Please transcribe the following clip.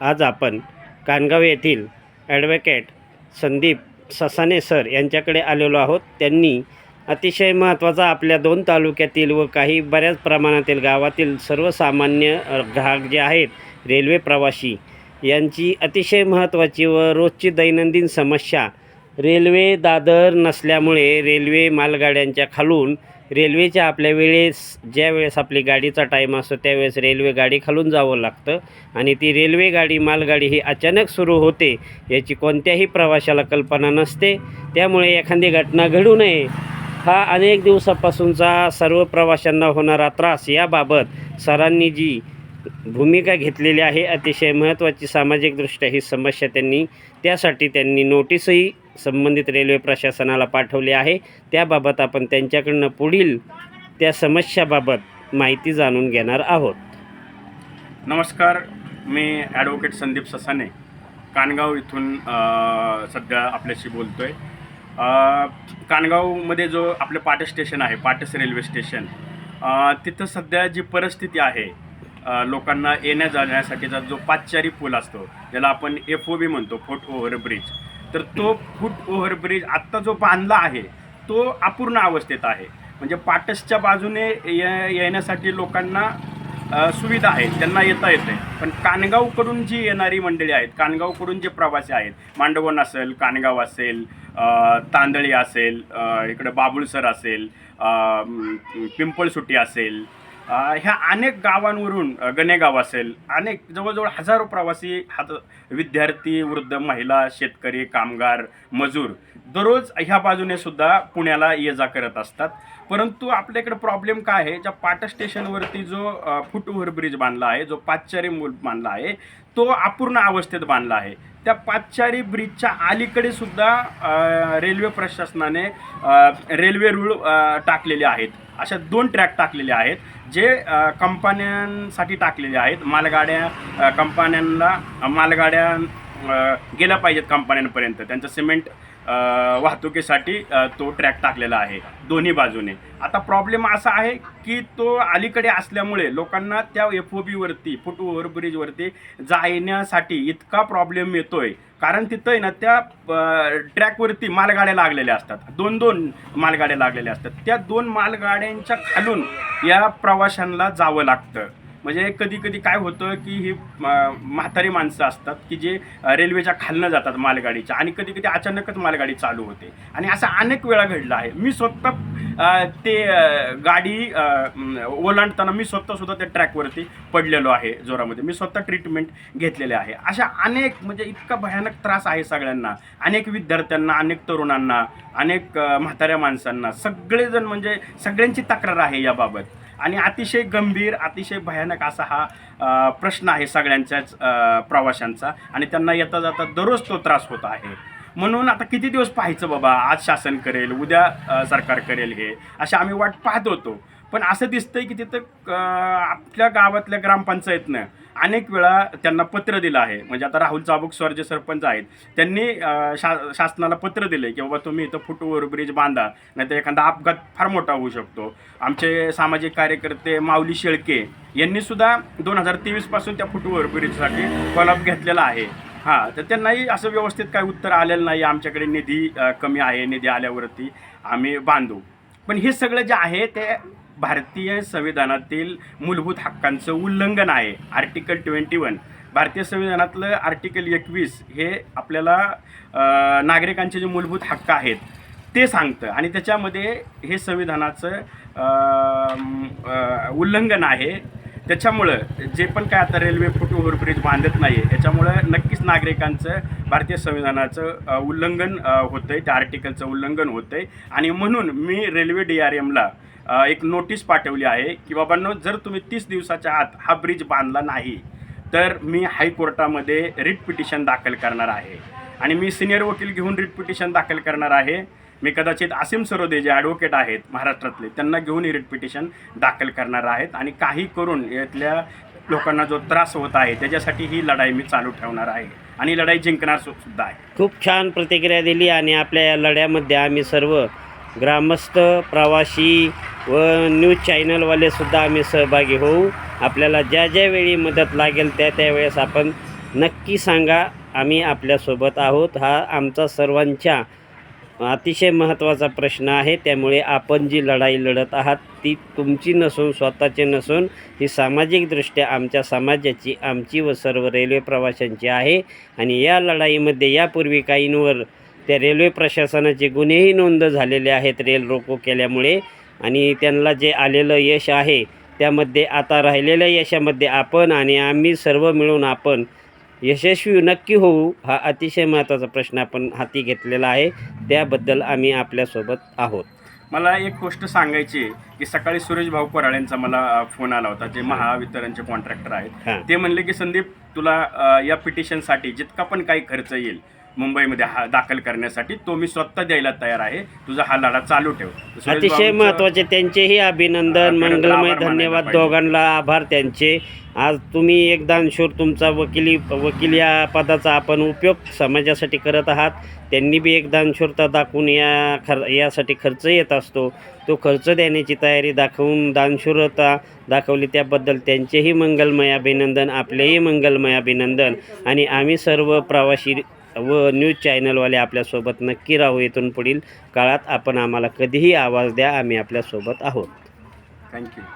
आज आपण कानगाव येथील ॲडव्होकेट संदीप ससाने सर यांच्याकडे आलेलो आहोत. त्यांनी अतिशय महत्त्वाचा आपल्या दोन तालुक्यातील व काही बऱ्याच प्रमाणातील गावातील सर्वसामान्य ग्राहक जे आहेत रेल्वे प्रवासी यांची अतिशय महत्त्वाची व रोजची दैनंदिन समस्या रेल्वे दादर नसल्यामुळे रेल्वे मालगाड्यांच्या खालून रेल्वेच्या आपल्या वेळेस ज्या वेळेस आपली गाडीचा टाईम असतो त्यावेळेस रेल्वे गाडी खालून जावं लागतं. आणि ती रेल्वे गाडी मालगाडी ही अचानक सुरू होते याची कोणत्याही प्रवाशाला कल्पना नसते. त्यामुळे एखादी घटना घडू नये. हा अनेक दिवसापासूनचा सर्व प्रवाशांना होणारा त्रास याबाबत सरांनी जी भूमिका घेतलेली आहे अतिशय महत्त्वाची सामाजिकदृष्ट्या ही समस्या त्यांनी त्यासाठी त्यांनी नोटीसही संबंधित रेल्वे प्रशासनाला पाठवले आहे. त्याबाबत आपण त्यांच्याकडनं पुढील त्या समस्याबाबत माहिती जाणून घेणार आहोत. नमस्कार मी ॲडव्होकेट संदीप ससाने कानगाव इथून सध्या आपल्याशी बोलतो आहे कानगावमध्ये जो आपलं पाटस स्टेशन आहे पाटस रेल्वे स्टेशन तिथं सध्या जी परिस्थिती आहे लोकांना येण्या जाण्यासाठीचा जो पाचचारी पूल असतो ज्याला आपण एफ ओ बी म्हणतो फोर्ट ओव्हर ब्रिज तर तो फुट ओव्हरब्रिज आत्ता जो बांधला आहे तो अपूर्ण अवस्थेत आहे. म्हणजे पाटसच्या बाजूने ये येण्यासाठी लोकांना सुविधा आहेत त्यांना येता येते पण कानगावकडून जी येणारी मंडळी आहेत कानगावकडून जे प्रवासी आहेत मांडवण असेल कानगाव असेल तांदळी असेल इकडं बाबुळसर असेल पिंपळसुटी असेल ह्या अनेक गावांवरून गणेगाव असेल अनेक जवळजवळ हजारो प्रवासी हात विद्यार्थी वृद्ध महिला शेतकरी कामगार मजूर दररोज ह्या बाजूने सुद्धा पुण्याला ये जा करत असतात. परंतु आपल्याकडे प्रॉब्लेम काय आहे? ज्या पाटा स्टेशनवरती जो फुट ओव्हर ब्रिज बांधला आहे जो पाचचारी मूल बांधला आहे तो अपूर्ण अवस्थेत बांधला आहे. त्या पाचचारी ब्रिजच्या अलीकडे सुद्धा रेल्वे प्रशासनाने रेल्वे रूळ टाकलेले आहेत. अशा दोन ट्रॅक टाकलेले आहेत जे कंपन्यांसाठी टाकलेले आहेत. मालगाड्या कंपन्यांना मालगाड्या गेल्या पाहिजेत कंपन्यांपर्यंत त्यांचं सिमेंट वाहतुकीसाठी तो ट्रॅक टाकलेला आहे दोन्ही बाजूने. आता प्रॉब्लेम असा आहे की तो अलीकडे असल्यामुळे लोकांना त्या एफ ओ बीवरती फुट ओव्हरब्रिजवरती जाण्यासाठी इतका प्रॉब्लेम येतो आहे कारण तिथं आहे ना त्या ट्रॅकवरती मालगाड्या लागलेल्या असतात. दोन दोन मालगाड्या लागलेल्या असतात. त्या दोन मालगाड्यांच्या खालून या प्रवाशांना जावं लागतं. म्हणजे कधी कधी काय होतं की ही म्हातारी माणसं असतात की जे रेल्वेच्या खालनं जातात मालगाडीच्या आणि कधी कधी अचानकच मालगाडी चालू होते. आणि असं अनेक वेळा घडलं आहे. मी स्वतः ते गाडी ओलांडताना मी स्वतः सुद्धा त्या ट्रॅकवरती पडलेलो आहे जोरामध्ये. मी स्वतः ट्रीटमेंट घेतलेले आहे. अशा अनेक म्हणजे इतका भयानक त्रास आहे सगळ्यांना. अनेक विद्यार्थ्यांना अनेक तरुणांना अनेक म्हाताऱ्या माणसांना. सगळेजण म्हणजे सगळ्यांची तक्रार आहे याबाबत. आणि अतिशय गंभीर अतिशय भयानक असा हा प्रश्न आहे सगळ्यांच्याच प्रवाशांचा. आणि त्यांना येता जाता दररोज तो त्रास होत आहे. म्हणून आता किती दिवस पाहायचं बाबा? आज शासन करेल उद्या सरकार करेल हे. असे आम्ही वाट पाहत होतो. पण असं दिसतंय की तिथं आपल्या गावातल्या ग्रामपंचायतनं अनेक वेळा त्यांना पत्र दिलं आहे. म्हणजे आता राहुल चाबुक सर जे सरपंच आहेत त्यांनी शा शासनाला पत्र दिले की बाबा तुम्ही इथं फुट ब्रिज बांधा नाहीतर एखादा अपघात फार मोठा होऊ शकतो. आमचे सामाजिक कार्यकर्ते माऊली शेळके यांनी सुद्धा दोन हजार तेवीसपासून त्या फुट ब्रिजसाठी फॉलोअप घेतलेला आहे. हां तर त्यांनाही असं व्यवस्थित काही उत्तर आलेलं नाही. आमच्याकडे निधी कमी आहे निधी आल्यावरती आम्ही बांधू. पण हे सगळं जे आहे ते भारतीय संविधानातील मूलभूत हक्कांचं उल्लंघन आहे. आर्टिकल ट्वेंटी वन भारतीय संविधानातलं आर्टिकल एकवीस हे आपल्याला नागरिकांचे जे मूलभूत हक्क आहेत ते सांगतं. आणि त्याच्यामध्ये हे संविधानाचं उल्लंघन आहे. त्याच्यामुळं जे पण काय आता रेल्वे फुट ओव्हरब्रिज बांधत नाही आहे त्याच्यामुळं नक्कीच नागरिकांचं भारतीय संविधानाचं उल्लंघन होतं आहे त्या आर्टिकलचं उल्लंघन होतं आहे आणि म्हणून मी रेल्वे डी आर एमला एक नोटीस पाठवली आहे की बाबांनो जर तुम्ही तीस दिवसाच्या आत हा ब्रिज बांधला नाही तर मी हायकोर्टामध्ये रिट पिटिशन दाखल करणार आहे. आणि मी सिनियर वकील घेऊन रिट पिटिशन दाखल करणार आहे. मी कदाचित असीम सरोदे जे ॲडव्होकेट आहेत महाराष्ट्रातले त्यांना घेऊन ही रिट पिटिशन दाखल करणार आहेत आणि काही करून यातल्या लोकांना जो त्रास होत आहे त्याच्यासाठी ही लढाई मी चालू ठेवणार आहे. आणि लढाई जिंकणार सु- सुद्धा आहे. खूप छान प्रतिक्रिया दिली आणि आपल्या या लढ्यामध्ये आम्ही सर्व ग्रामस्थ प्रवासी व न्यूज चॅनलवाले सुद्धा आम्ही सहभागी होऊ. आपल्याला ज्या ज्या वेळी मदत लागेल त्या त्यावेळेस आपण नक्की सांगा. आम्ही आपल्यासोबत आहोत. हा आमचा सर्वांच्या अतिशय महत्त्वाचा प्रश्न आहे. त्यामुळे आपण जी लढाई लढत आहात ती तुमची नसून स्वतःची नसून ही सामाजिकदृष्ट्या आमच्या समाजाची आमची व सर्व रेल्वे प्रवाशांची आहे. आणि या लढाईमध्ये यापूर्वी काहींवर त्या रेल्वे प्रशासनाचे गुन्हेही नोंद झालेले आहेत रेल रोको केल्यामुळे. आणि त्यांना जे आलेलं यश आहे त्यामध्ये आता राहिलेल्या यशामध्ये आपण आणि आम्ही सर्व मिळून आपण यशस्वी नक्की होऊ हा अतिशय महत्त्वाचा प्रश्न आपण हाती घेतलेला आहे. त्याबद्दल आम्ही आपल्यासोबत आहोत. मला एक गोष्ट सांगायची आहे की सकाळी सुरेश भाऊ कोराळ्यांचा मला अ, फोन आला होता जे महावितरणचे कॉन्ट्रॅक्टर आहेत. ते म्हणले की संदीप तुला या पिटिशनसाठी जितका पण काही खर्च येईल मुंबईमध्ये हा दाखल करण्यासाठी तो मी स्वतः द्यायला तयार आहे. तुझा हा लढा चालू ठेव. अतिशय महत्त्वाचे त्यांचेही अभिनंदन मंगलमय धन्यवाद. दोघांना आभार त्यांचे. आज तुम्ही एक दानशूर तुमचा वकिली वकील या पदाचा आपण उपयोग समाजासाठी करत आहात. त्यांनी बी एक दानशूरता दाखवून या खर यासाठी खर्च येत असतो. तो खर्च देण्याची तयारी दाखवून दानशूरता दाखवली त्याबद्दल त्यांचेही मंगलमय अभिनंदन आपलेही मंगलमय अभिनंदन. आणि आम्ही सर्व प्रवासी व न्यूज चॅनलवाले आपल्यासोबत नक्की राहू इथून पुढील काळात. आपण आम्हाला कधीही आवाज द्या आम्ही आपल्यासोबत आहोत. थँक्यू